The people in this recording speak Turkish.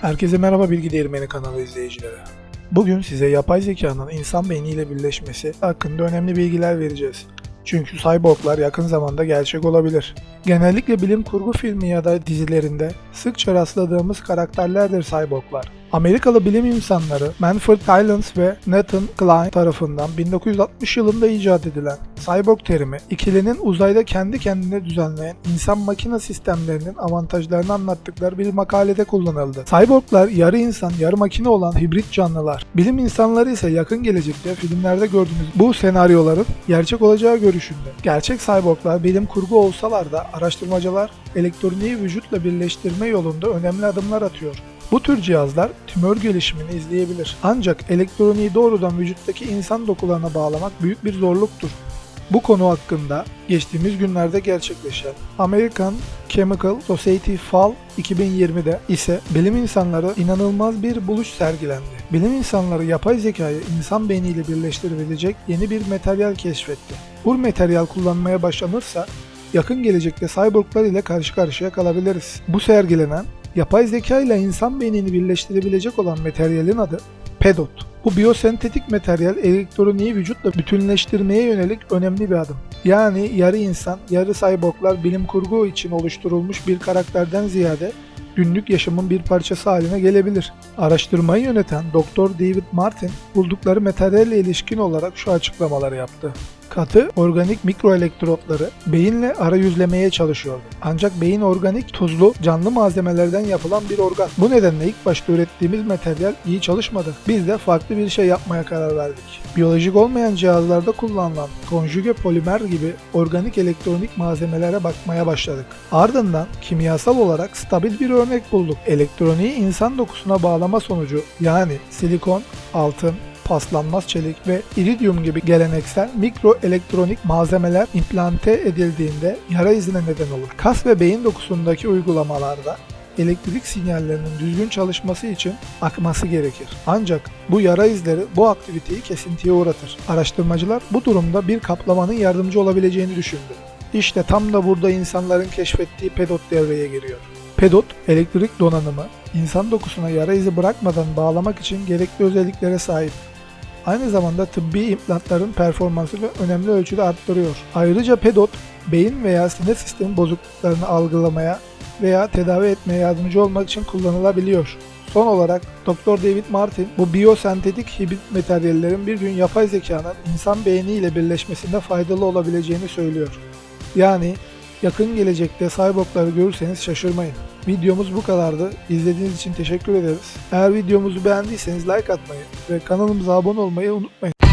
Herkese merhaba Bilgi Değirmeni kanalı izleyicileri. Bugün size yapay zekanın insan beyniyle birleşmesi hakkında önemli bilgiler vereceğiz. Çünkü cyborglar yakın zamanda gerçek olabilir. Genellikle bilim kurgu filmi ya da dizilerinde sıkça rastladığımız karakterlerdir cyborglar. Amerikalı bilim insanları Manfred Tylens ve Nathan Klein tarafından 1960 yılında icat edilen cyborg terimi, ikilinin uzayda kendi kendine düzenleyen insan makine sistemlerinin avantajlarını anlattıkları bir makalede kullanıldı. Cyborglar yarı insan, yarı makine olan hibrit canlılar. Bilim insanları ise yakın gelecekte filmlerde gördüğümüz bu senaryoların gerçek olacağı görüşünde. Gerçek cyborglar bilim kurgu olsalar da araştırmacılar elektroniği vücutla birleştirme yolunda önemli adımlar atıyor. Bu tür cihazlar tümör gelişimini izleyebilir. Ancak elektroniği doğrudan vücuttaki insan dokularına bağlamak büyük bir zorluktur. Bu konu hakkında geçtiğimiz günlerde gerçekleşen American Chemical Society Fall 2020'de ise bilim insanları inanılmaz bir buluş sergilendi. Bilim insanları yapay zekayı insan beyniyle birleştirebilecek yeni bir materyal keşfetti. Bu materyal kullanmaya başlanırsa yakın gelecekte cyborglar ile karşı karşıya kalabiliriz. Bu sergilenen yapay zeka ile insan beynini birleştirebilecek olan materyalin adı PEDOT. Bu biyosentetik materyal elektroniği vücutla bütünleştirmeye yönelik önemli bir adım. Yani yarı insan, yarı cyborglar bilim kurgu için oluşturulmuş bir karakterden ziyade günlük yaşamın bir parçası haline gelebilir. Araştırmayı yöneten Dr. David Martin buldukları materyalle ilişkin olarak şu açıklamaları yaptı. Katı organik mikroelektrotları beyinle arayüzlemeye çalışıyordu. Ancak beyin organik, tuzlu, canlı malzemelerden yapılan bir organ. Bu nedenle ilk başta ürettiğimiz materyal iyi çalışmadı. Biz de farklı bir şey yapmaya karar verdik. Biyolojik olmayan cihazlarda kullanılan konjüge polimer gibi organik elektronik malzemelere bakmaya başladık. Ardından kimyasal olarak stabil bir örnek bulduk. Elektroniği insan dokusuna bağlama sonucu yani silikon, altın, paslanmaz çelik ve iridyum gibi geleneksel mikro elektronik malzemeler implante edildiğinde yara izine neden olur. Kas ve beyin dokusundaki uygulamalarda elektrik sinyallerinin düzgün çalışması için akması gerekir. Ancak bu yara izleri bu aktiviteyi kesintiye uğratır. Araştırmacılar bu durumda bir kaplamanın yardımcı olabileceğini düşündü. İşte tam da burada insanların keşfettiği pedot devreye giriyor. Pedot, elektrik donanımı, insan dokusuna yara izi bırakmadan bağlamak için gerekli özelliklere sahip. Aynı zamanda tıbbi implantların performansını önemli ölçüde arttırıyor. Ayrıca pedot, beyin veya sinir sistemi bozukluklarını algılamaya veya tedavi etmeye yardımcı olmak için kullanılabiliyor. Son olarak Dr. David Martin bu biyosentetik hibrit materyallerin bir gün yapay zekanın insan beyniyle birleşmesinde faydalı olabileceğini söylüyor. Yani yakın gelecekte cyborgları görürseniz şaşırmayın. Videomuz bu kadardı. İzlediğiniz için teşekkür ederiz. Eğer videomuzu beğendiyseniz like atmayı ve kanalımıza abone olmayı unutmayın.